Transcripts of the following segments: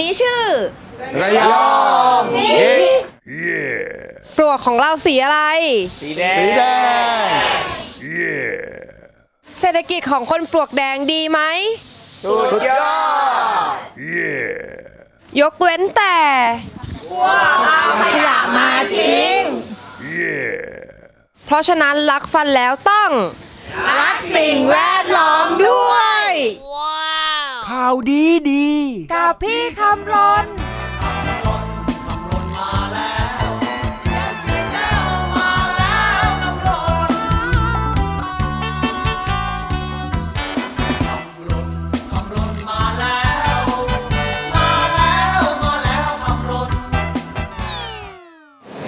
นี้ชื่อ ระยองเย้ปลวกของเราสีอะไร สีแดงสีแดงเศรษฐกิจของคนปลวกแดงดีไหม สุดยอดยกเว้นแต่ขยะมาทิ้ง เพราะฉะนั้นรักฟันแล้วต้อง รักสิ่งแวดล้อมด้วย ข่าวดีดี กับพี่คำรน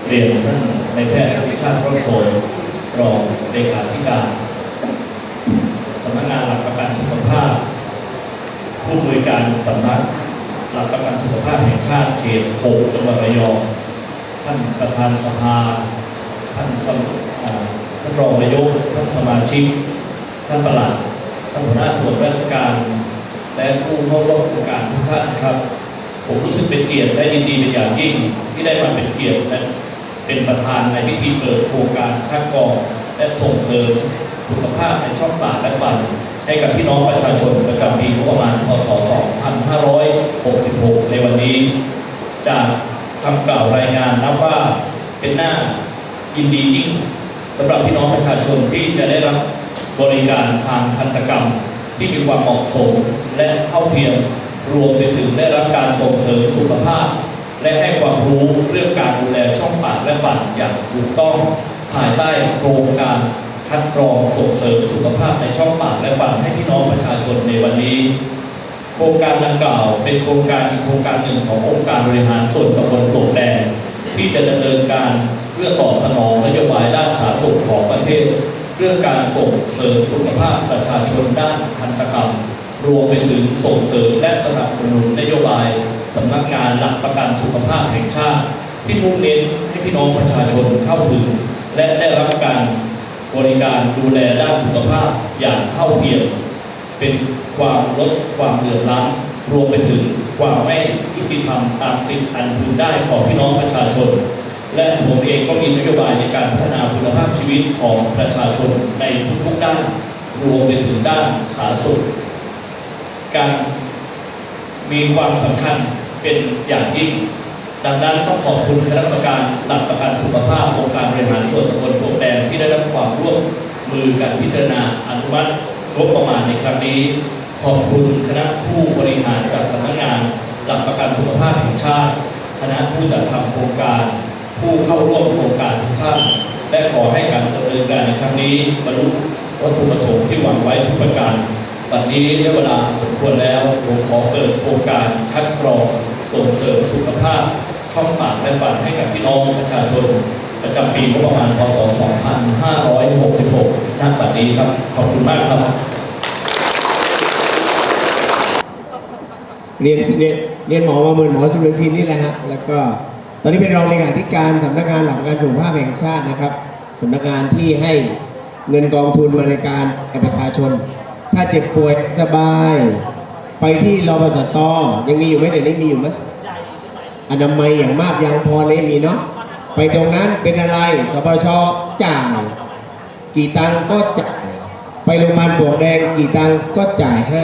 เรียนท่านในายแพทย์อภิชาติรถโชยรองเลขาธิการสำนักงานหลักประกันสุขภาพ ผู้บริการสำนักหลักประกันสุขภาพ แห่งชาติเขต6จังหวัดระยอง ท่านประธานสภา ท่านท่านรองนายก ท่านสมาชิก ท่านประหลัด ท่านหัวหน้าส่วนราชการ และผู้เข้าร่วมโครงการทุกท่านครับ ผมรู้สึกเป็นเกียรติและยินดีเป็นอย่างยิ่งที่ได้มาเป็นเกียรติและเป็นประธานในพิธีเปิดโครงการคัดกรองและส่งเสริมสุขภาพในช่องปากและฟัน ให้กับพี่น้องประชาชนประจำปีงบประมาณพศ 2566 ในวันนี้ จากคำกล่าวรายงานนับว่าเป็นหน้ายินดียิ่งสำหรับพี่น้องประชาชนที่จะได้รับบริการทางทันตกรรม ที่มีความเหมาะสมและเท่าเทียมรวมไปถึงได้รับการส่งเสริมสุขภาพ และให้ความรู้เรื่องการดูแลช่องปากและฟันอย่างถูกต้องภายใต้โครงการคัดกรองส่งเสริมสุขภาพในช่องปากและฟันให้พี่น้องประชาชนในวันนี้ โครงการดังกล่าวเป็นโครงการอีกโครงการหนึ่งขององค์การบริหารส่วนตำบลปลวกแดงที่จะดำเนินการเพื่อตอบสนองนโยบายด้านสาธารณสุขของประเทศ เรื่องการส่งเสริมสุขภาพประชาชนด้านทันตกรรม รวมไปถึงส่งเสริมและสนับสนุนนโยบายสำนักงานหลักประกันสุขภาพแห่งชาติ ที่มุ่งเน้นให้พี่น้องประชาชนเข้าถึง และได้รับการบริการดูแลด้านสุขภาพอย่างเท่าเทียมเป็น ความลดความเหลื่อมล้ำรวมไปถึงความไม่ยุติธรรมตามสิทธิอันพึงได้ของพี่น้องประชาชน และผมเองก็มีนโยบายในการพัฒนาคุณภาพชีวิตของประชาชนในทุกๆด้าน รวมไปถึงด้านสาธารณสุขการมีความสำคัญเป็นอย่างยิ่ง ดังนั้นต้องขอบคุณคณะกรรมการหลักประกันสุขภาพองค์การบริหารส่วนตำบลปลวกแดงที่ได้รับความร่วมมือกันพิจารณาอนุมัติงบประมาณในครั้งนี้ ขอบคุณคณะผู้บริหารจากสำนักงานหลักประกันสุขภาพแห่งชาติ คณะผู้จัดทำโครงการ ผู้เข้าร่วมโครงการทุกท่านและขอให้การดำเนินการในครั้งนี้บรรลุวัตถุประสงค์ที่หวังไว้ทุกประการวันนี้ได้เวลาสมควรแล้วผมขอเปิดโครงการคัดกรองส่งเสริมสุขภาพช่องปากและฟันให้กับพี่น้องประชาชน ประจำปีงบประมาณพศ 2566 ณ บัดนี้ครับ ขอบคุณมากครับ เรียนเรียนเรียนหมอมาเหมือนหมอสุรทินนี่แหละฮะแล้วก็ตอนนี้เป็นรองเลขาธิการสำนักงานหลักประกันสุขภาพแห่งชาตินะครับสำนักงานที่ให้เงินกองทุนมาในการแก่ประชาชน ถ้าเจ็บป่วยสบาย ไปที่รบสตยังมีอยู่ไหมเดี๋ยวนี้มีอยู่ไหมอนามัยอย่างมากยังพอเลยมีเนาะไปตรงนั้นเป็นอะไรสปชจ่ายกี่ตังก็จ่ายไปโรงพยาบาลปวกแดงกี่ตังก็จ่ายให้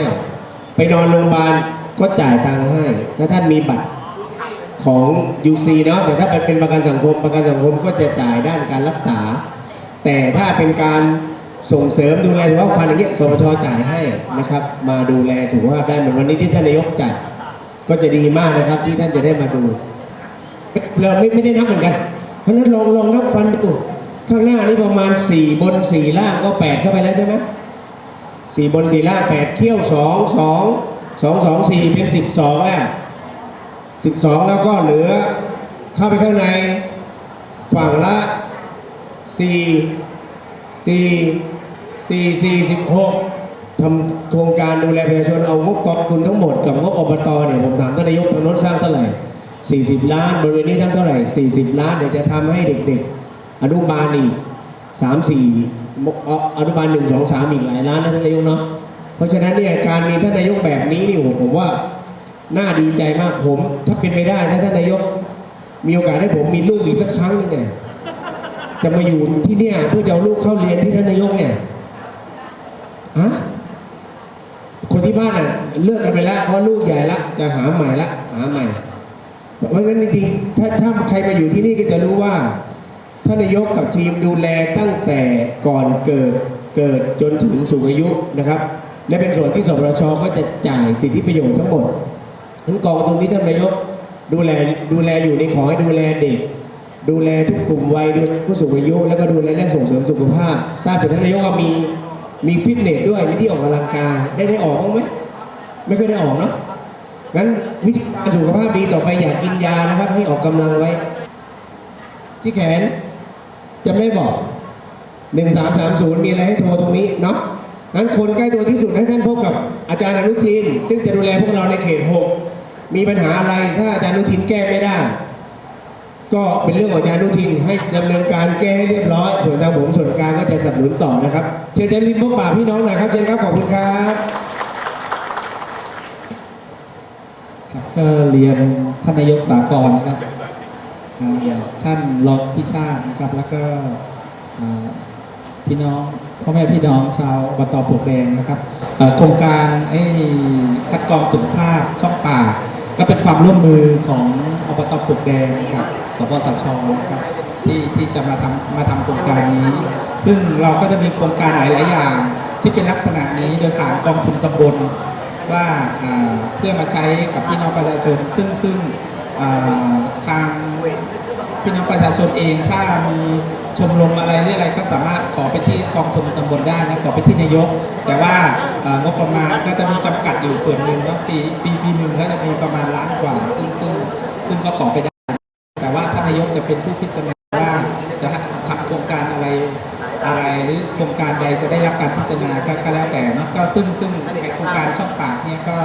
ไปนอนโรงพยาบาล ก็จ่ายตังค์ให้ ถ้าท่านมีบัตรของ UC เนาะแต่ถ้าเป็นเป็นประกันสังคมประกันสังคมก็จะจ่ายด้านการรักษา แต่ถ้าเป็นการส่งเสริมดูแลสุขภาพอย่างเงี้ยสปชจ่ายให้นะครับ มาดูแลสุขภาพได้เหมือนวันนี้ที่ท่านนายกจัดก็จะดีมากนะครับที่ท่านจะได้มาดู เราไม่ไม่ได้นับเหมือนกันเพราะนั้นลองลองนับฟันดูข้างหน้านี่ประมาณสี่บนสี่ล่างก็แปดเข้าไปแล้วใช่ไหมสี่บนสี่ล่างแปดเขี้ยวสองสอง สองสองสี่เป็นสิบสองแล้วสิบสองแล้วก็เหลือ เข้าไปข้างใน ฝั่งละสี่สี่สี่สี่สิบหกทำโครงการดูแลประชาชนเอางบกองทุนทั้งหมดกับงบอบตเนี่ยผมถามท่านนายกพนนสร้างเท่าไหร่ 40 ล้านบริเวณนี้ทั้งเท่าไหร่ 40 ล้านเดี๋ยวจะทำให้เด็กๆ อนุบาลอีกสามสี่อนุบาลหนึ่งสองสามอีกหลายล้านนะท่านนายกเนาะ ราะฉะนั้นเนี่ยการมีท่านนายกแบบนี้นี่ผมว่าน่าดีใจมากผม ถ้าเป็นไปได้ถ้าท่านนายก มีโอกาสให้ผมมีลูกอีกสักครั้งหนึงเนี่ยจะมาอยู่ที่เนี่ยเพื่อจะเอาลูกเข้าเรียนที่ท่านนายกเนี่ยฮะคนที่บ้านอะเลิกกันไปแล้วเพราะลูกใหญ่ละจะหาใหม่ละหาใหม่เพราะฉะนั้นจริงๆถ้าถ้าใครมาอยู่ที่นี่ก็จะรู้ว่าท่านนายกกับทีมดูแลตั้งแต่ก่อนเกิดเกิดจนถึงสูงอายุนะครับ และเป็นส่วนที่สปชก็จะจ่ายสิทธิประโยชน์ทั้งหมดทั้งกองทุนที่ท่านนายกดูแลดูแลอยู่ในขอให้ดูแลเด็ก ดูแลทุกกลุ่มวัยดูแลผู้สูงอายุแล้วก็ดูแลเรื่องส่งเสริมสุขภาพ ทราบจากท่านนายกว่ามีมีฟิตเนสด้วยมีที่ออกกำลังกายได้ได้ออกบ้างไหมไม่ค่อยได้ออกเนาะงั้นวิธีการสุขภาพดีต่อไปอย่ากกินยานะครับให้ออกกำลังไว้ ที่แขนจำได้บอกหนึ่งสามสามศูนย์มีอะไรให้โทรตรงนี้เนาะ งั้นคนใกล้ตัวที่สุดให้ท่านพบกับอาจารย์อนุทิน ซึ่งจะดูแลพวกเราในเขตหกมีปัญหาอะไรถ้าอาจารย์อนุทินแก้ไม่ได้ ก็เป็นเรื่องของอาจารย์อนุทินให้ดำเนินการแก้ให้เรียบร้อย ส่วนทางผมส่วนกลางก็จะสนับสนุนต่อนะครับเชิญเจริญพบป่าพี่น้องหน่อยครับเชิญครับขอบคุณครับครับก็เรียนท่านนายกสากลนะครับอ่าท่านรองพิชาตินะครับ แล้วก็อ่าพี่น้อง พ่อแม่พี่น้องชาวอบตปลวกแดงนะครับโครงการไอ้คัดกรองสุขภาพช่องปากก็เป็นความร่วมมือของอบตปลวกแดงกับสปสชนะครับที่ที่จะมาทำมาทำโครงการนี้ ซึ่งเราก็จะมีโครงการหลาย ๆ อย่าง ที่เป็นลักษณะนี้โดยผ่านกองทุนตำบลว่าเพื่อมาใช้กับพี่น้องประชาชน ซึ่งซึ่งทางพี่น้องประชาชนเองถ้ามี ชมรมอะไรหรืออะไรก็สามารถขอไปที่กองทุนตำบลได้นะขอไปที่นายก แต่ว่างบประมาณก็จะมีจำกัดอยู่ส่วนหนึ่งแล้วปีปีปีหนึ่งก็จะมีประมาณล้านกว่า ซึ่งซึ่งซึ่งก็ขอไปได้ แต่ว่าท่านนายกจะเป็นผู้พิจารณาว่าจะทำโครงการอะไรอะไรหรือโครงการใดจะได้รับการพิจารณาก็แล้วแต่นะก็ซึ่งซึ่งในโครงการช่องปากเนี่ยก็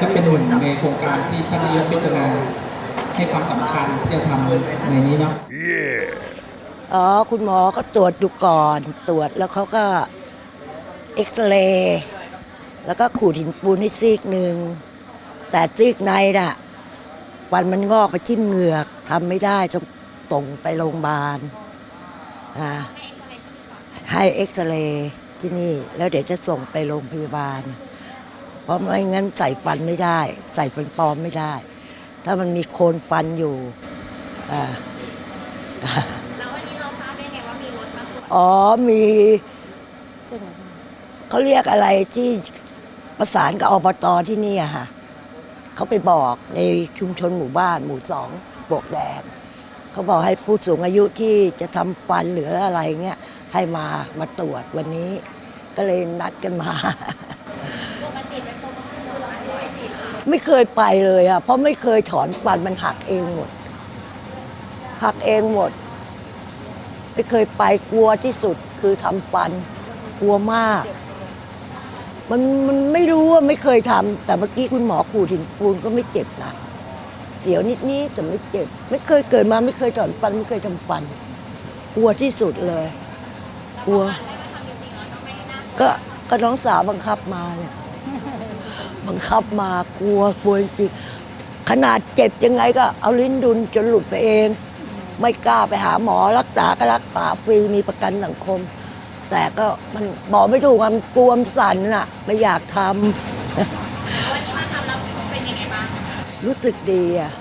ก็เป็นหนึ่งในโครงการที่ท่านนายกพิจารณาให้ความสำคัญที่จะทำในนี้เนาะ อ๋อ คุณหมอก็ตรวจดูก่อน ตรวจแล้วเขาก็เอ็กซเรย์แล้วก็ขูดหินปูนให้ซีกหนึ่ง แต่ซีกในน่ะวันมันงอกไปที่เหงือกทำไม่ได้ต้องตรงไปโรงพยาบาลอ่าให้เอ็กซเรย์ที่นี่ แล้วเดี๋ยวจะส่งไปโรงพยาบาล เพราะไม่งั้นใส่ฟันไม่ได้ ใส่ฟันปลอมไม่ได้ ถ้ามันมีโคนฟันอยู่อ่า อ๋อมีเขาเรียกอะไรที่ประสานกับอบตที่นี่อะค่ะเขาไปบอกในชุมชนหมู่บ้าน หมู่สองบวกแดงเขาบอกให้ผู้สูงอายุที่จะทำฟันหรืออะไรเงี้ยให้มามาตรวจวันนี้ ก็เลยนัดกันมาปกติเป็นคนที่ดูแลร้อยสิบไม่เคยไปเลยอะเพราะไม่เคยถอนฟันมันหักเองหมดหักเองหมด ไม่เคยไปกลัวที่สุดคือทำฟัน กลัวมาก มันมันไม่รู้ว่าไม่เคยทำแต่เมื่อกี้คุณหมอขูดหินปูนก็ไม่เจ็บนะเสียวนิดนี้แต่ไม่เจ็บ ไม่เคยเกิดมาไม่เคยถอนฟันไม่เคยทำฟัน กลัวที่สุดเลย กลัว ก็ก็น้องสาวบังคับมาเนี่ยบังคับมากลัวกลัวจริงๆขนาดเจ็บยังไงก็เอาลิ้นดุนจนหลุดไปเอง ไม่กล้าไปหาหมอรักษาก็รักษาฟรีมีประกันสังคม แต่ก็มันบอกไม่ถูกอะมันกลัวมันสั่นน่ะไม่อยากทำ วันนี้มาทำแล้วเป็นยังไงบ้างรู้สึกดีอะ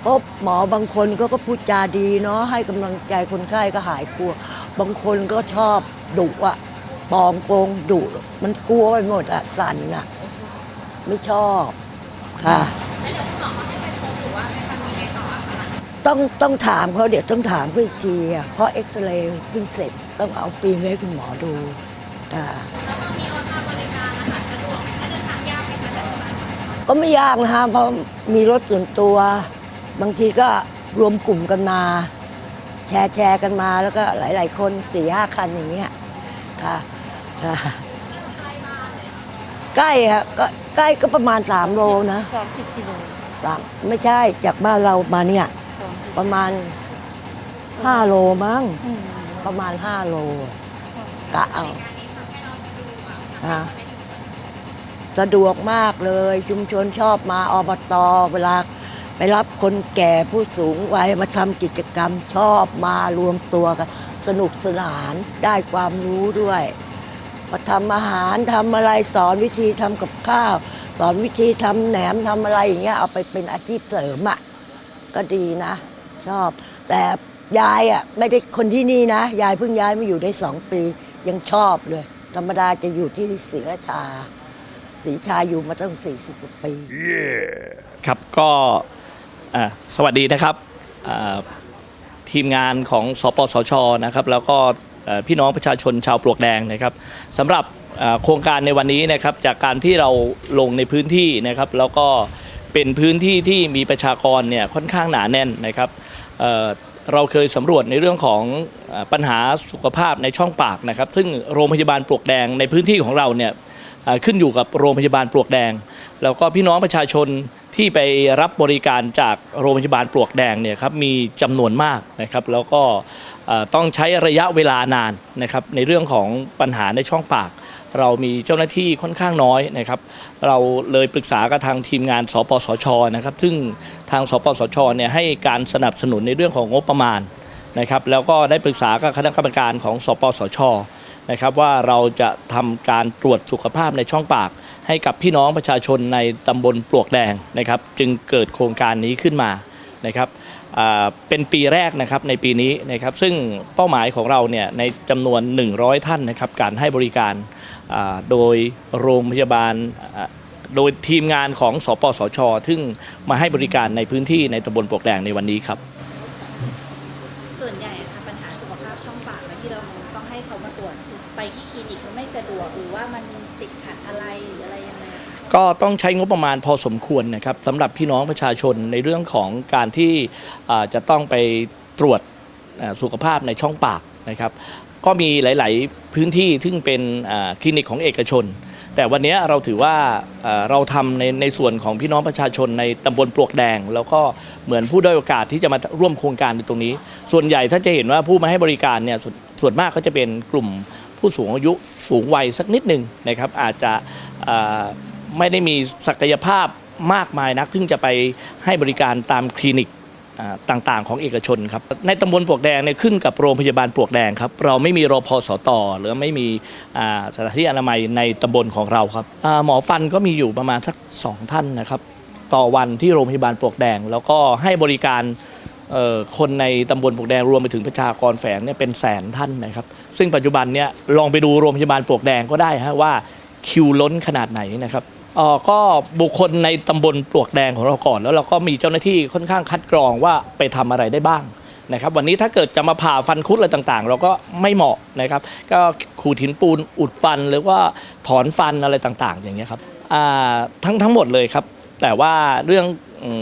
เพราะหมอบางคนก็ก็พูดจาดีเนาะให้กำลังใจคนไข้ก็หายกลัว บางคนก็ชอบดุอะปลอมโกงดุมันกลัวไปหมดอะสั่นอะไม่ชอบค่ะ แล้วเดี๋ยวคุณหมอเขาจะ ต้องต้องถามเขาเดี๋ยวต้องถามเขาอีกทีอะเพราะเอ็กซเรย์เพิ่งเสร็จต้องเอาฟิล์มไว้ให้คุณหมอดูอ่าแล้วตอนนี้รถมาบริการนะคะสะดวกไหมคะเดินทางยากไหมคะจากที่บ้านก็ไม่ยากนะคะเพราะมีรถส่วนตัว บางทีก็รวมกลุ่มกันมา แชร์แชร์กันมาแล้วก็หลาย ๆ คนสี่ห้าคันอย่างเงี้ยค่ะค่ะใกล้อะก็ใกล้ก็ประมาณสามโลนะสามสิบกิโลสามไม่ใช่จากบ้านเรามาเนี่ย ประมาณห้าโลมั้งประมาณห้าโลกะเอาฮะสะดวกมากเลย ชุมชนชอบมาอบตเวลาไปรับคนแก่ผู้สูงวัยมาทำกิจกรรมชอบมารวมตัวกัน สนุกสนานได้ความรู้ด้วยมาทำอาหารทำอะไรสอนวิธีทำกับข้าว สอนวิธีทำแหนมทำอะไรอย่างเงี้ยเอาไปเป็นอาชีพเสริมอะก็ดีนะ ชอบ แต่ยายอะไม่ได้คนที่นี่นะ ยายเพิ่งย้ายมาอยู่ได้สองปี ยังชอบเลย ธรรมดาจะอยู่ที่ศรีราชาศรีชาอยู่มาตั้งสี่สิบกว่าปี ครับก็อ่าสวัสดีนะครับอ่าทีมงานของสปสชนะครับ แล้วก็เอ่อพี่น้องประชาชนชาวปลวกแดงนะครับสำหรับอ่าโครงการในวันนี้นะครับ จากการที่เราลงในพื้นที่นะครับ แล้วก็ เป็นพื้นที่ที่มีประชากรเนี่ยค่อนข้างหนาแน่นนะครับเเราเคยสำรวจในเรื่องของปัญหาสุขภาพในช่องปากนะครับ ซึ่งโรงพยาบาลปลวกแดงในพื้นที่ของเราเนี่ยขึ้นอยู่กับโรงพยาบาลปลวกแดง แล้วก็พี่น้องประชาชนที่ไปรับบริการจากโรงพยาบาลปลวกแดงเนี่ยครับมีจำนวนมากนะครับ แล้วก็ต้องใช้ระยะเวลานานนะครับในเรื่องของปัญหาในช่องปาก เรามีเจ้าหน้าที่ค่อนข้างน้อยนะครับ เราเลยปรึกษากับทางทีมงาน สปสชนะครับ ซึ่งทางสปสชเนี่ยให้การสนับสนุนในเรื่องของงบประมาณนะครับ แล้วก็ได้ปรึกษากับคณะกรรมการของ สปสชนะครับว่าเราจะทำการตรวจสุขภาพในช่องปาก ให้กับพี่น้องประชาชนในตำบลปลวกแดงนะครับ จึงเกิดโครงการนี้ขึ้นมานะครับเป็นปีแรกนะครับในปีนี้นะครับ ซึ่งเป้าหมายของเราเนี่ยในจำนวน 100 ท่านนะครับ การให้บริการ โดยโรงพยาบาลอ่าโดยทีมงานของสปสช ซึ่งมาให้บริการในพื้นที่ในตำบลปลวกแดงในวันนี้ครับ ส่วนใหญ่ค่ะปัญหาสุขภาพช่องปากและที่เราต้องให้เขามาตรวจคือไปที่คลินิกมันไม่สะดวกหรือว่ามันติดขัดอะไรหรืออะไรยังไงอะคะก็ต้องใช้งบประมาณพอสมควรนะครับสำหรับพี่น้องประชาชนในเรื่องของการที่อ่าจะต้องไปตรวจอ่าสุขภาพในช่องปากนะครับ ก็มีหลาย ๆ พื้นที่ซึ่งเป็นคลินิกของเอกชน แต่วันนี้เราถือว่าเราทำในในส่วนของพี่น้องประชาชนในตำบลปลวกแดง แล้วก็เหมือนผู้ด้อยโอกาสที่จะมาร่วมโครงการในตรงนี้ ส่วนใหญ่ถ้าจะเห็นว่าผู้มาให้บริการเนี่ยสส่วนมากก็จะเป็นกลุ่มผู้สูงอายุสูงวัยสักนิดหนึ่งนะครับอาจจะไม่ได้มีศักยภาพมากมายนักซึ่งจะไปให้บริการตามคลินิก ต่างๆ ของเอกชนครับในตำบลปลวกแดงเนี่ยขึ้นกับโรงพยาบาลปลวกแดงครับเราไม่มีรอพสตหรือไม่มีสถานที่อนามัยในตำบลของเราครับหมอฟันก็มีอยู่ประมาณสักสองท่านนะครับต่อวันที่โรงพยาบาลปลวกแดง แล้วก็ให้บริการคนในตำบลปลวกแดงรวมไปถึงประชากรแฝงเนี่ยเป็นแสนท่านนะครับ ซึ่งปัจจุบันเนี่ยลองไปดูโรงพยาบาลปลวกแดงก็ได้ฮะว่าคิวล้นขนาดไหนนะครับ เอ่อก็บุคคลในตำบลปลวกแดงของเราก่อน แล้วเราก็มีเจ้าหน้าที่ค่อนข้างคัดกรองว่าไปทำอะไรได้บ้างนะครับวันนี้ถ้าเกิดจะมาผ่าฟันคุดอะไรต่างๆ เราก็ไม่เหมาะนะครับก็ขูดหินปูนอุดฟันหรือว่าถอนฟันอะไรต่างๆ อย่างเงี้ยครับอ่าทั้งทั้งหมดเลยครับ แต่ว่าเรื่องอืม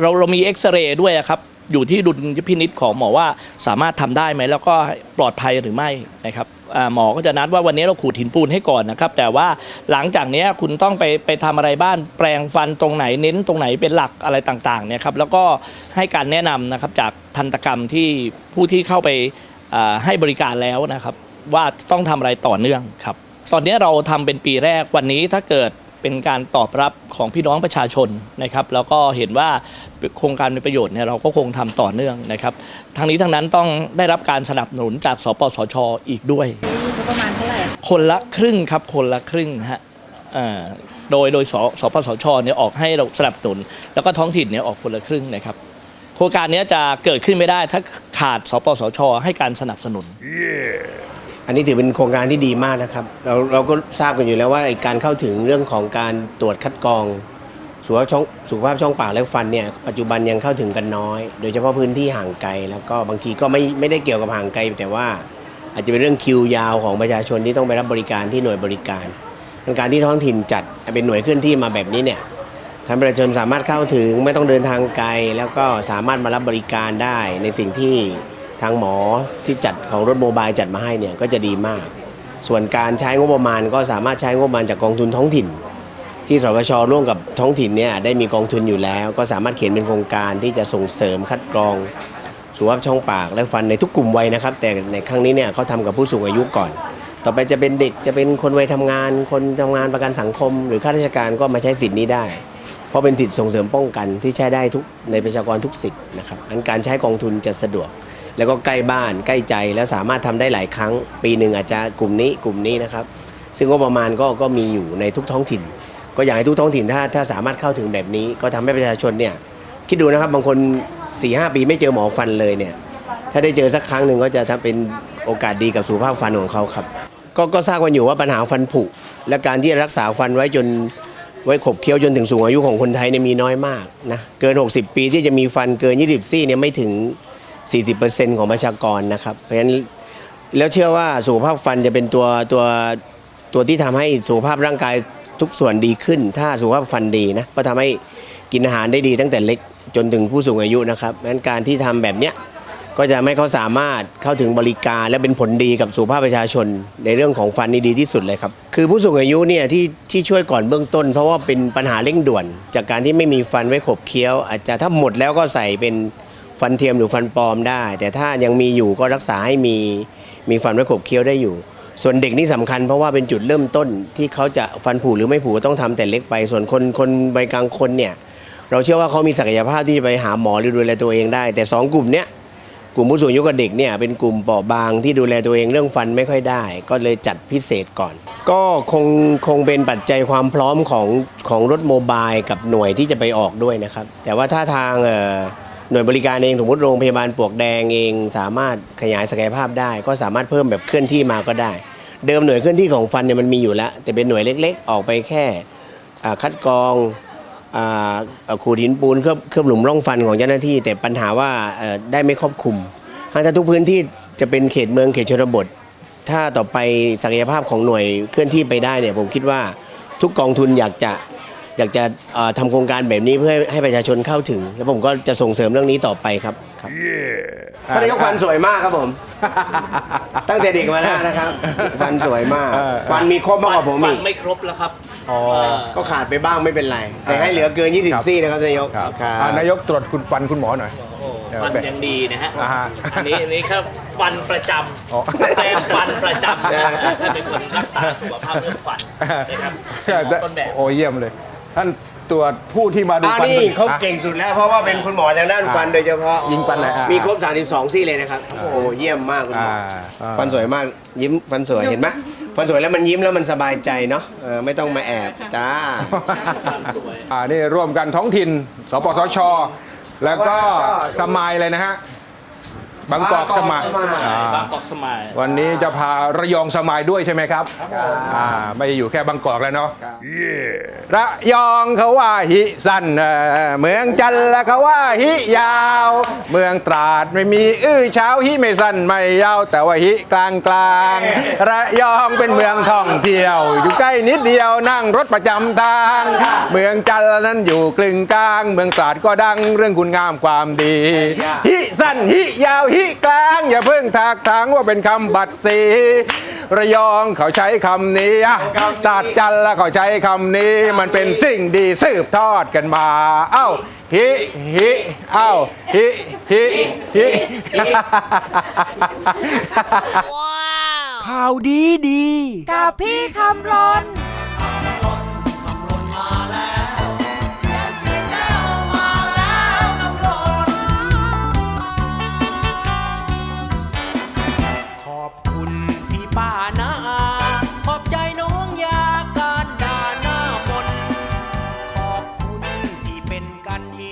เราเรามีเอ็กซเรย์ด้วยอะครับอยู่ที่ดุลยพินิษของหมอว่าสามารถทำได้ไหมแล้วก็ปลอดภัยหรือไม่นะครับ หมอก็จะนัดว่าวันนี้เราขูดหินปูนให้ก่อนนะครับ แต่ว่าหลังจากนี้คุณต้องไปไปทำอะไรบ้านแปลงฟันตรงไหนเน้นตรงไหนเป็นหลักอะไรต่างๆเนี่ยครับแล้วก็ให้การแนะนำนะครับจากทันตกรรมที่ผู้ที่เข้าไปให้บริการแล้วนะครับ ว่าต้องทำอะไรต่อเนื่องครับ ตอนนี้เราทำเป็นปีแรกวันนี้ถ้าเกิด เป็นการตอบรับของพี่น้องประชาชนนะครับ แล้วก็เห็นว่าโครงการมีประโยชน์เนี่ยเราก็คงทำต่อเนื่องนะครับทั้งนี้ทั้งนั้นต้องได้รับการสนับสนุนจากสปสชอีกด้วยประมาณเท่าไหร่คนละครึ่งครับคนละครึ่งฮะอ่อโดยโดยสสปสชเนี่ยออกให้เราสนับสนุน แล้วก็ท้องถิ่นเนี่ยออกคนละครึ่งนะครับโครงการนี้จะเกิดขึ้นไม่ได้ถ้าขาดสปสช ให้การสนับสนุน อันนี้ถือเป็นโครงการที่ดีมากนะครับ เราเราก็ทราบกันอยู่แล้วว่าไอการเข้าถึงเรื่องของการตรวจคัดกรองสุขภาพช่องสุขภาพช่องปากและฟันเนี่ยปัจจุบันยังเข้าถึงกันน้อย โดยเฉพาะพื้นที่ห่างไกล แล้วก็บางทีก็ไม่ไม่ได้เกี่ยวกับห่างไกล แต่ว่าอาจจะเป็นเรื่องคิวยาวของประชาชนที่ต้องไปรับบริการที่หน่วยบริการการที่ท้องถิ่นจัดเป็นหน่วยเคลื่อนที่มาแบบนี้เนี่ยทำให้ประชาชนสามารถเข้าถึงไม่ต้องเดินทางไกล แล้วก็สามารถมารับบริการได้ในสิ่งที่ ทางหมอที่จัดของรถโมบายจัดมาให้เนี่ยก็จะดีมาก ส่วนการใช้งบประมาณก็สามารถใช้งบประมาณจากกองทุนท้องถิ่น ที่สปชร่วมกับท้องถิ่นเนี่ยได้มีกองทุนอยู่แล้ว ก็สามารถเขียนเป็นโครงการที่จะส่งเสริมคัดกรองสุขภาพช่องปากและฟันในทุกกลุ่มวัยนะครับ แต่ในครั้งนี้เนี่ยเขาทำกับผู้สูงอายุก่อน ต่อไปจะเป็นเด็กจะเป็นคนวัยทำงาน คนทำงานประกันสังคม หรือข้าราชการก็มาใช้สิทธิ์นี้ได้ เพราะเป็นสิทธิ์ส่งเสริมป้องกันที่ใช้ได้ทุกในประชากรทุกสิทธิ์นะครับอันการใช้กองทุนจะสะดวก แล้วก็ใกล้บ้านใกล้ใจแล้วสามารถทำได้หลายครั้ง ปีหนึ่งอาจจะกลุ่มนี้กลุ่มนี้นะครับ ซึ่งงบประมาณก็ก็มีอยู่ในทุกท้องถิ่น ก็อยากให้ทุกท้องถิ่นถ้าถ้าสามารถเข้าถึงแบบนี้ ก็ทำให้ประชาชนเนี่ยคิดดูนะครับบางคน4ีหปีไม่เจอหมอฟันเลยเนี่ยถ้าได้เจอสักครั้งหนึ่งก็จะทำเป็นโอกาสดีกับสุขภาพฟันของเขาครับ ก็ก็ทราบกันอยู่ว่าปัญหาฟันผุและการที่รักษาฟันไว้จนไว้ขบเคี้ยวจนถึงสูงอายุของคนไทยเนี่ยมีน้อยมากนะเกิน 60 ปีที่จะมีฟันเกิน 20 ซี่เนี่ยไม่ถึง 40%ของประชากรนะครับ เพราะฉะนั้นแล้วเชื่อว่าสุขภาพฟันจะเป็นตัวตัวตัวที่ทำให้สุขภาพร่างกายทุกส่วนดีขึ้น ถ้าสุขภาพฟันดีนะก็ทำให้กินอาหารได้ดีตั้งแต่เล็กจนถึงผู้สูงอายุนะครับเพราะฉะนั้นการที่ทำแบบเนี้ยก็จะไม่เขาสามารถเข้าถึงบริการและเป็นผลดีกับสุขภาพประชาชน ในเรื่องของฟันนี่ดีที่สุดเลยครับ คือผู้สูงอายุเนี่ยที่ที่ช่วยก่อนเบื้องต้น เพราะว่าเป็นปัญหาเร่งด่วน จากการที่ไม่มีฟันไว้ขบเคี้ยว อาจจะถ้าหมดแล้วก็ใส่เป็น ฟันเทียมหรือฟันปลอมได้ แต่ถ้ายังมีอยู่ก็รักษาให้มีมีฟันไว้ขบเคี้ยวได้อยู่ ส่วนเด็กนี่สำคัญเพราะว่าเป็นจุดเริ่มต้นที่เขาจะฟันผุหรือไม่ผุต้องทำแต่เล็กไป ส่วนคนคนวัยกลางคนเนี่ยเราเชื่อว่าเขามีศักยภาพที่จะไปหาหมอหรือดูแลตัวเองได้ แต่สองกลุ่มเนี้ยกลุ่มผู้สูงอายุกับเด็กเนี่ยเป็นกลุ่มเปราะบางที่ดูแลตัวเองเรื่องฟันไม่ค่อยได้ ก็เลยจัดพิเศษก่อน ก็คงคงเป็นปัจจัยความพร้อมของของรถโมบายกับหน่วยที่จะไปออกด้วยนะครับ แต่ว่าถ้าทางเอ่อ หน่วยบริการเองสมมติโรงพยาบาลปลวกแดงเองสามารถขยายศักยภาพได้ ก็สามารถเพิ่มแบบเคลื่อนที่มาก็ได้ เดิมหน่วยเคลื่อนที่ของฟันเนี่ยมันมีอยู่แล้ว แต่เป็นหน่วยเล็ก ๆ ออกไปแค่คัดกรองขูดหินปูนเคลือบเคลือบหลุมร่องฟันของเจ้าหน้าที่ แต่ปัญหาว่าได้ไม่ครอบคลุมถ้าทุกพื้นที่จะเป็นเขตเมืองเขตชนบท ถ้าต่อไปศักยภาพของหน่วยเคลื่อนที่ไปได้เนี่ยผมคิดว่าทุกกองทุนอยากจะ อยากจะเอ่อทำโครงการแบบนี้เพื่อให้ประชาชนเข้าถึง แล้วผมก็จะส่งเสริมเรื่องนี้ต่อไปครับครับท่านนายกฟันสวยมากครับผม ตั้งแต่เด็กมาแล้วนะครับ ฟันสวยมากเออฟันมีครบมากกว่าผมฟัอีนกไม่ครบแล้วครับอ๋อเออก็ขาดไปบ้างไม่เป็นไร แต่ให้เหลือเกินครับ20 ซี่นะครับนายกครับครับอ่านายกตรวจคุณฟันคุณหมอหน่อยโอ้เดี๋ยวฟันไปยังดีนะฮะอ่าฮะ อันนี้อันนี้ครับฟันประจอ๋อำแปรงฟันประจำนะฮะท่านเป็นคนรักษาสุขภาพเรื่องฟันนะครับเป็นหมอต้นแบบโอ้เยี่ยมเลย ท่านตรวจผู้ที่มาดูอ่าฟันนี่เขาอะ เก่งสุดแล้ว เพราะว่าเป็นคุณหมอทางด้านฟันโดยเฉพาะยิงฟันเลยอะ มีครบ 32 ซี่เลยนะครับ โอ้โหเยี่ยมมากคุณหมออ่าอ่าฟันสวยมากยิ้มฟันสวยเห็นไหมฟันสวยแล้วมันยิ้มแล้วมันสบายใจเนาะเออไม่ต้องมาแอบจ้า อ่านี่ร่วมกันท้องถิ่น สปสช แล้วก็สมายเลยนะฮะ บางกอกสมายบางกอกสมายอ่าบางกอกสมายวันนี้จะพาระยองสมายด้วยใช่ไหมครับอ่าไม่ได้อยู่แค่บางกอกแล้วเนาะระยองเขาว่าหิสั้นเอ่อเมืองจันทร์ละเขาว่าหิยาว เมืองตราดไม่มีอื้อเช้าหิไม่สั้นไม่ยาว แต่ว่าหิกลางกลางๆระยองเป็นเมืองท่องเที่ยว อยู่ใกล้นิดเดียวนั่งรถประจำทาง เมืองจันทร์นั้นอยู่กลึงกลาง เมืองตราดก็ดังเรื่องคุณงามความดีหิสั้นหิยาวหิกลางอย่าเพิ่งถากถางว่าเป็นคำบัดสีระยองเขาใช้คำนี้อะตราดจันทร์แล้วเขาใช้คำนี้ มันเป็นสิ่งดีสืบทอดกันมา เอ้าฮิฮิเอ้าฮิฮิฮิข่าวดีดี กับพี่คำรน